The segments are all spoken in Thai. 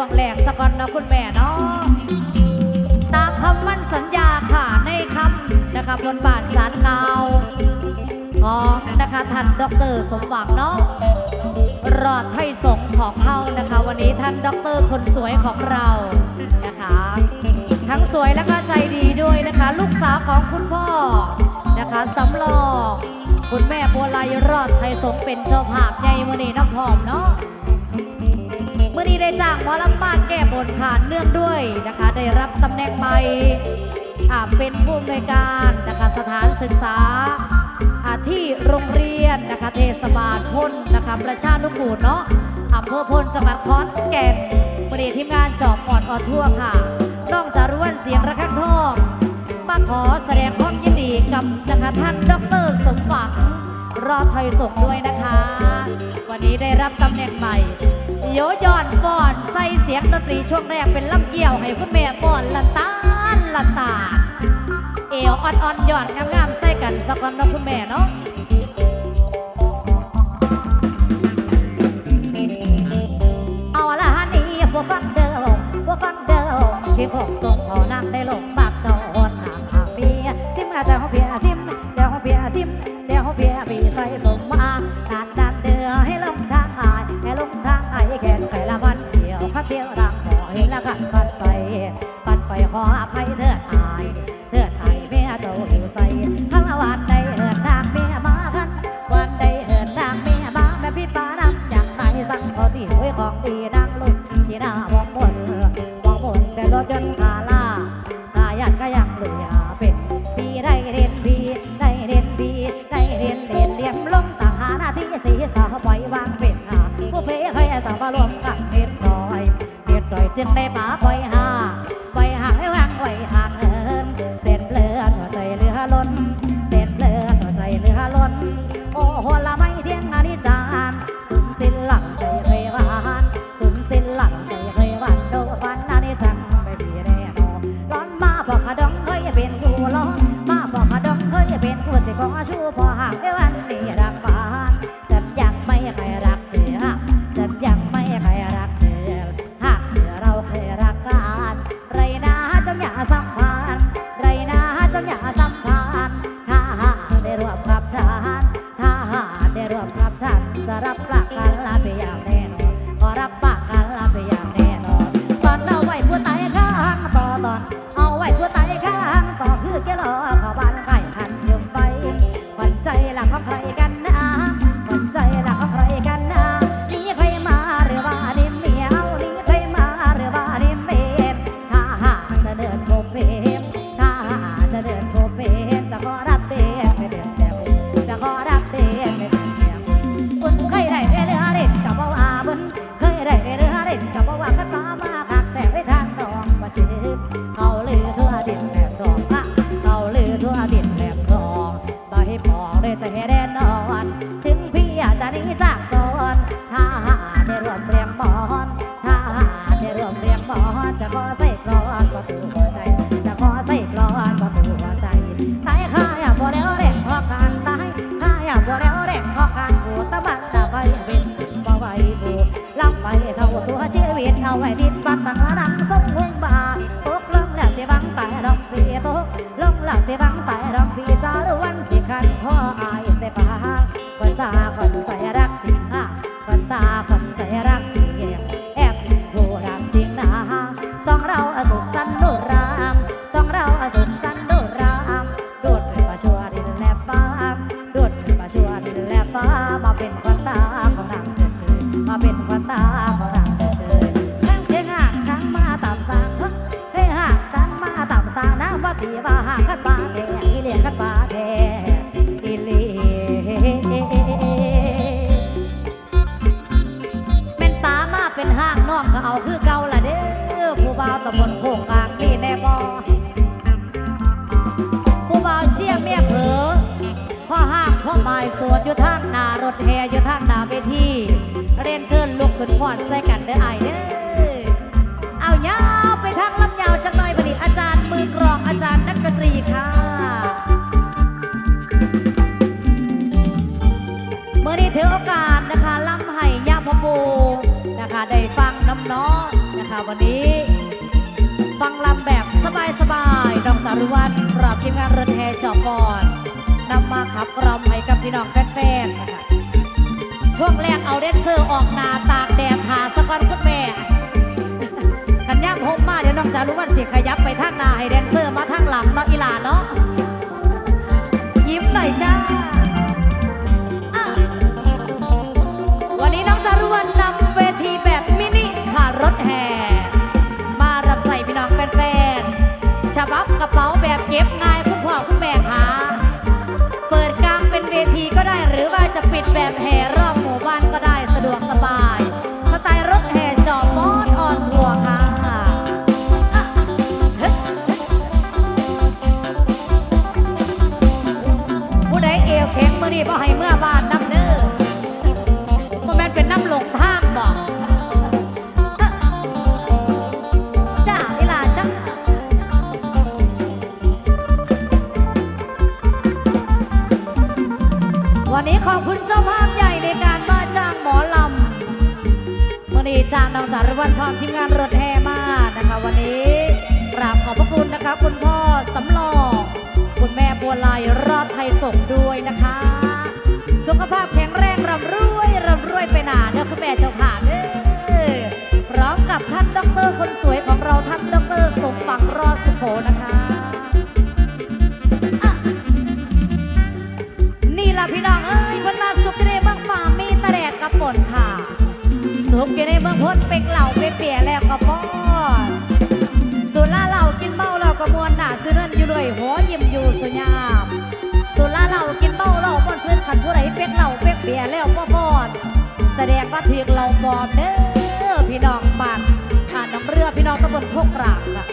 วงแหลกสักก่อนนะคุณแม่เนาะตามคำมั่นสัญญาค่ะในคำนะคะบนบาทสารเกาขอนะคะท่านด็อกเตอร์สมหวังเนาะรอดไทยสงของเฮานะคะ วันนี้ท่านด็อกเตอร์คนสวยของเรานะคะ ทั้งสวยและก็ใจดีด้วยนะคะ ลูกสาวของคุณพ่อนะคะสำลองคุณแม่บัวลายรอดไทยสงเป็นเจ้าภาพใหญ่มือนี้น้ำหอมเนาะ ได้จากหมอลำมาแก้บนขานเนื่องด้วยนะคะ ได้รับตำแหน่งไปเป็นผู้อำนวยการนะคะสถานศึกษาที่โรงเรียนนะคะเทศบาลพนนะคะประชานุกูลเนาะอำเภอพนจังหวัดขอนแก่นบริเวณทีมงานจอบปอดออทั่วค่ะน้องจารุวนเสียงระฆังทองมาขอแสดงความยินดีกับนะคะท่านดรสมหวังรอไทยส่งด้วยนะคะ วันนี้ได้รับตำแหน่งใหม่ โยย้อนฟอนใส่เสียงดนตรีช่วงแรกเป็นลำเกี่ยวให้คุณแม่ฟ้อนลันตาลันตาเอวอ่อนอ่อๆย้อนงามงามใส่กันสักวันนะคุณแม่เนาะเอาละนี่พวกฟังเดิมพวกฟังเดิมที่ของทงพอ สักนิดหน่อยเด็ดหน่อยจึงได้มาบ่อย รับประกันลาไปอยาง นี้จากก่อนถ้าได้รวมเรียงบอนถ้าได้รวมเรียงบอนจะขอ วันนี้ ฟังลำแบบสบายๆน้องจารุวันปราบทีมงานรถแห่จอบก่อนนำมาขับกล่อมให้กับพี่น้องแฟนๆนะคะช่วงแรกเอาเดนเซอร์ออกนาตากแดดหาสะกอนคุณแม่กันย่ำโฮมมาเดี๋ยวน้องจารุวันสิขยับไปทางนาให้แดนเซอร์มาทางหลังเนาะอีหลาเนาะยิ้มหน่อยจ้า ฉบับกระเป๋าแบบเก็บง่ายคุณพ่อคุณแม่หา เปิดกลางเป็นเวทีก็ได้หรือว่าจะปิดแบบแห่ อบคุณเจ้าภาพใหญ่ในการมาจ้างหมอลำวันนี้จ้างน้องจารวันพร้อมทีมงานรถแห่มานะคะ วันนี้กราบขอบพระคุณนะคะ คุณพ่อสำลองคุณแม่บัวลายรอดไทยส่งด้วยนะคะ สุขภาพแข็งแรงร่ำรวยร่ำรวยไปหนาเด้อคุณแม่เจ้าขาเด้อพร้อมกับท่านด็อกเตอร์คนสวยของเราท่านด็อกเตอร์สมปังรอดสุโขนะค่ะ ล่ะพี่น้องเอ้ยพิ่นมาสุกอยู่ในเมืองฝ่ามีตะแดดกับฝนค่ะ สุกอยู่ในเมืองพ้นเป็กเหล่าเป็กเปียแล้วก็พอดสุราเหล่ากินเมาเราก็มวนหนาซื้อเนินอยู่ด้วยหัวยิ้มอยู่สุยามสุราเหล่ากินเมาเราบ่นซื้อขันผู้ใดเป็กเหล่าเป็กเบียแล้วพ่อพอแสดงว่าทีกเราปอมเด้อพี่น้องบ้านอ่าน้องเรือพี่น้องตำบลโคกกรากค่ะ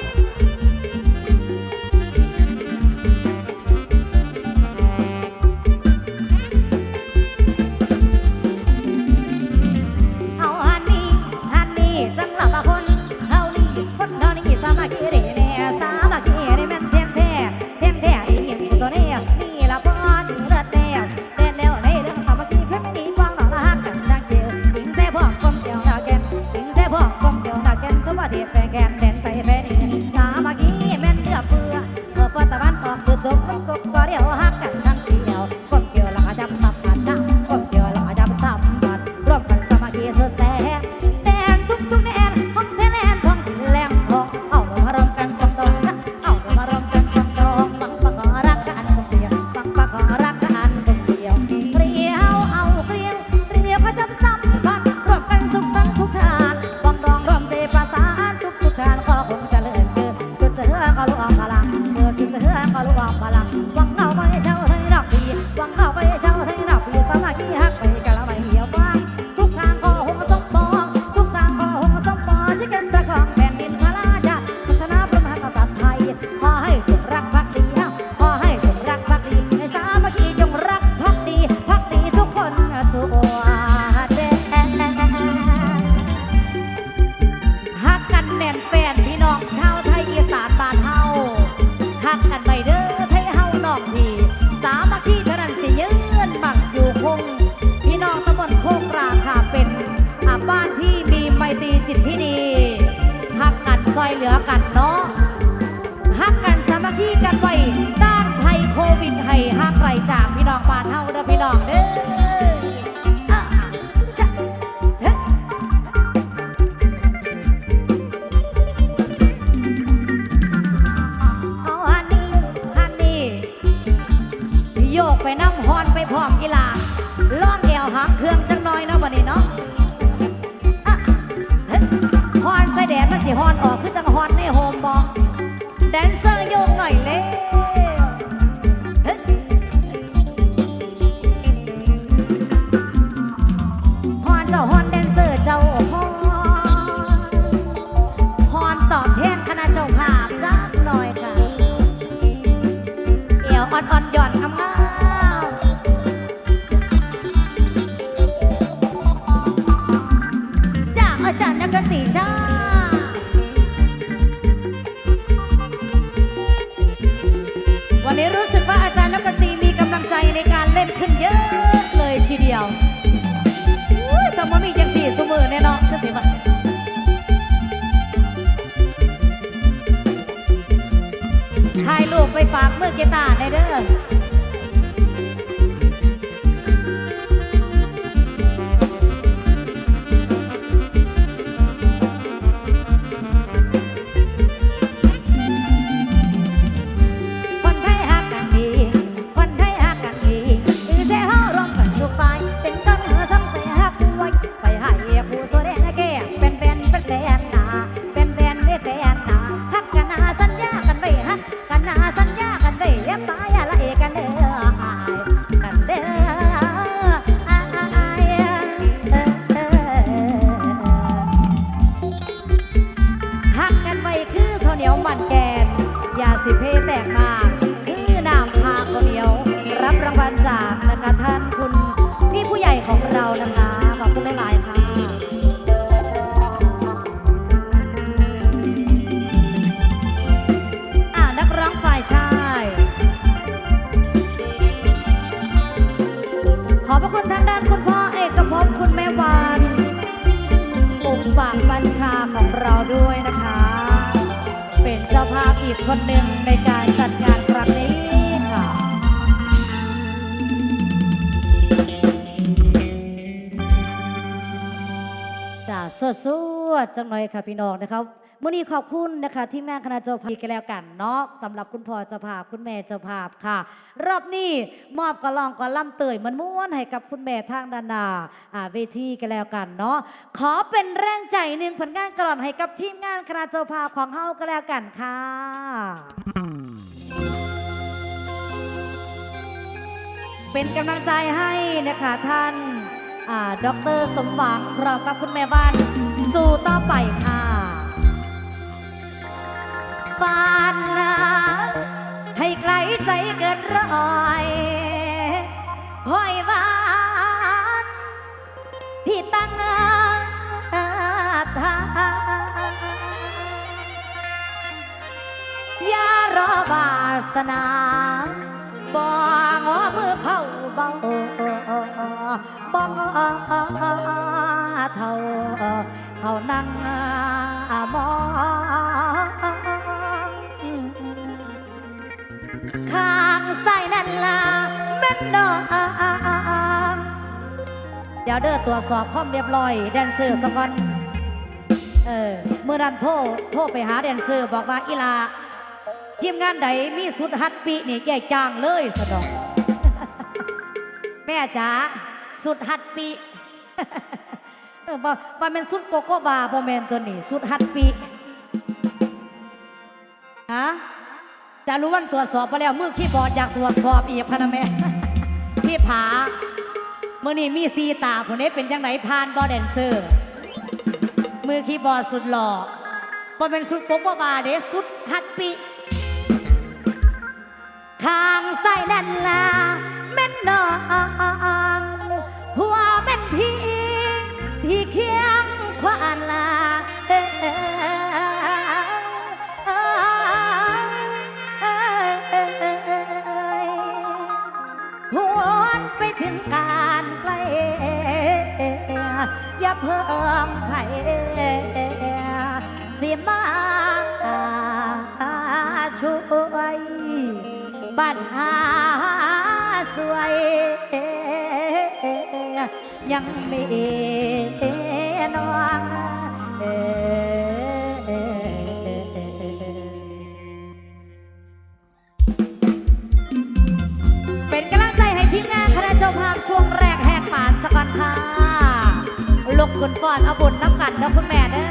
ไปน้ำฮอนไปพร้อมกีฬาล่องเอวหางเครื่องจังน้อยเนาะวันนี้เนาะฮอนใส่แดดมันสิฮอนออกคือจังฮอนในโฮมบอกแดนเซอร์โยงหน่อยเลย แน่นอนคือสิบถ่ายรูปไปฝากเมื่อกีตาร์ในเด้อ คนหนึ่งในการจัดงานครั้งนี้ค่ะจ้าสวดส วดจังหน่อยค่ะพี่น้องนะครับมื่อนี้ขอบคุณนะคะ ที่แม่คณะเจ้าภาพกันแล้วกันเนาะสำหรับคุณพ่อเจ้าภาพคุณแม่เจ้าภาพค่ะ รอบนี้มอบกระลองกระล่ำเตยมันม้วนให้กับคุณแม่ทางดานหนาอ่าเวทีกันแล้วกันเนาะขอเป็นแรงใจหนึ่งผลงานกระลอนให้กับทีมงานคณะเจ้าภาพของเฮากันแล้วกันค่ะเป็นกำลังใจให้นะคะท่านอาดรสมหวังพร้อมกับคุณแม่บ้าน สู่ต่อไปค่ะปานนาให้ไกลใจเกินร้อยคอยหวานที่ตั้งทางอย่ารอวาสนาบ่งอมือเข้าเบาบ่งอเท่า เขานั่งมองข้างใส่นั่นล่ะแม่นดองเดี๋ยวเด้อตรวจสอบความเรียบร้อย แดนเซอร์สกอนเออเมื่อนั้นโทรโทรไปหาแดนเซอร์บอกว่าอีลาทีมงานใดมีสุดฮัตปีนี่แย่จ้างเลยสะดอกแม่จ๋าสุดฮัตปี เออบ่บ่แม่นสุดโกโก้บาบ่แม่นตัวนี้สุดฮัตปีฮะจะรู้วันตรวจสอบไปแล้วมือคีย์บอร์ดอยากตรวจสอบอีกพะนะแม่พี่ผาเมื่อนี้มีซีตาผู้นี้เป็นยังไงพานบอแดนเซอร์ มือคีย์บอร์ดสุดหล่อบ่เป็นสุดโกโก้บาเด้สุดฮัตปี เพิ่มไผสิมาช่วยบัดหาสวย ยังมีน้องเป็ คนก่อนเอาบนน้ำกันนะคุณแม่เด้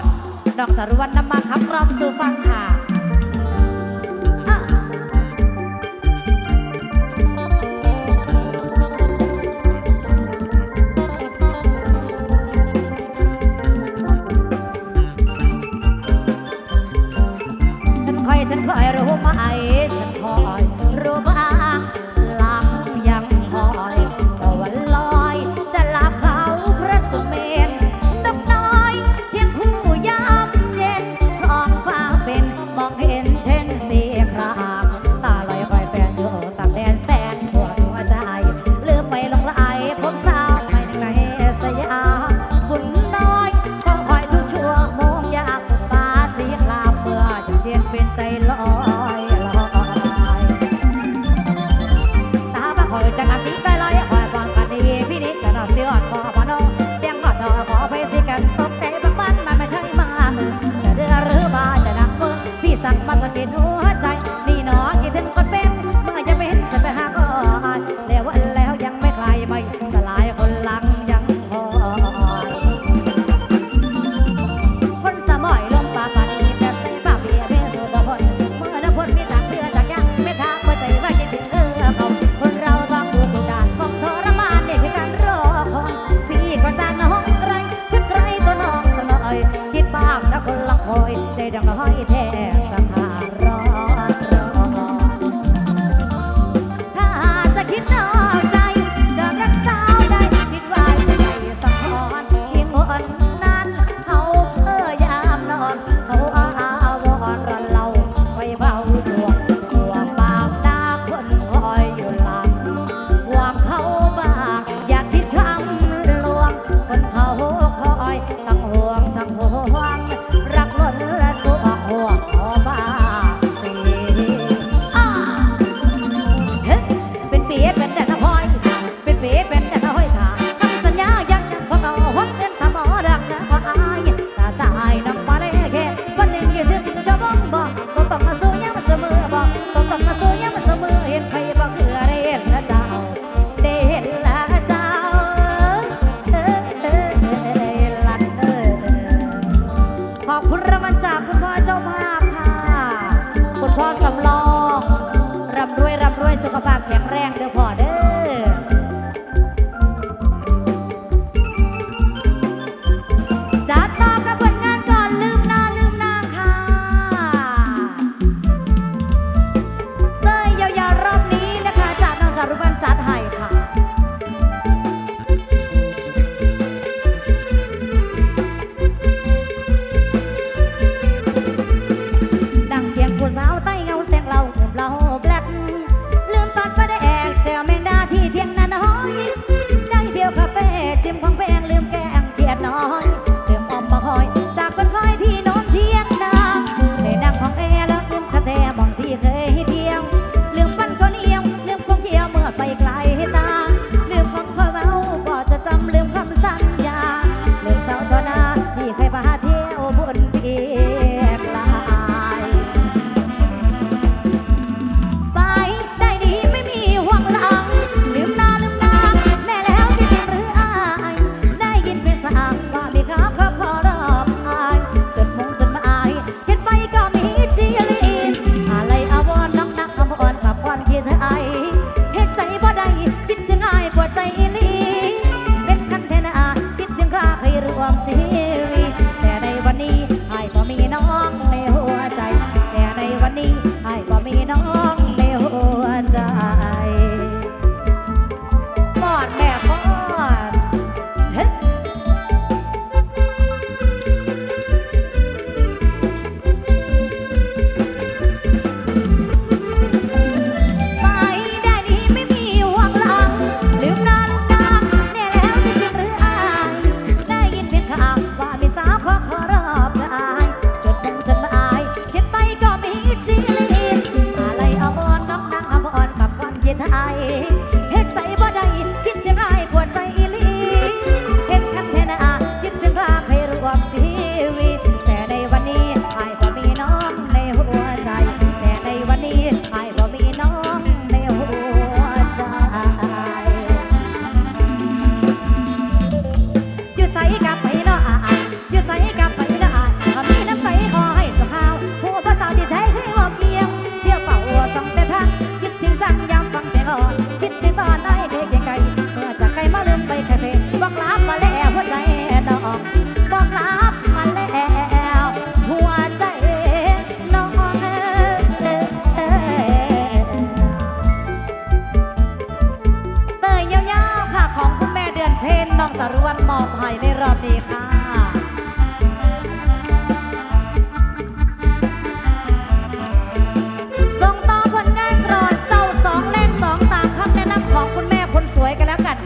ร ดอกสารวันนำมาขับร้องสู่ฟังค่ะฉันคอยรู้ไหม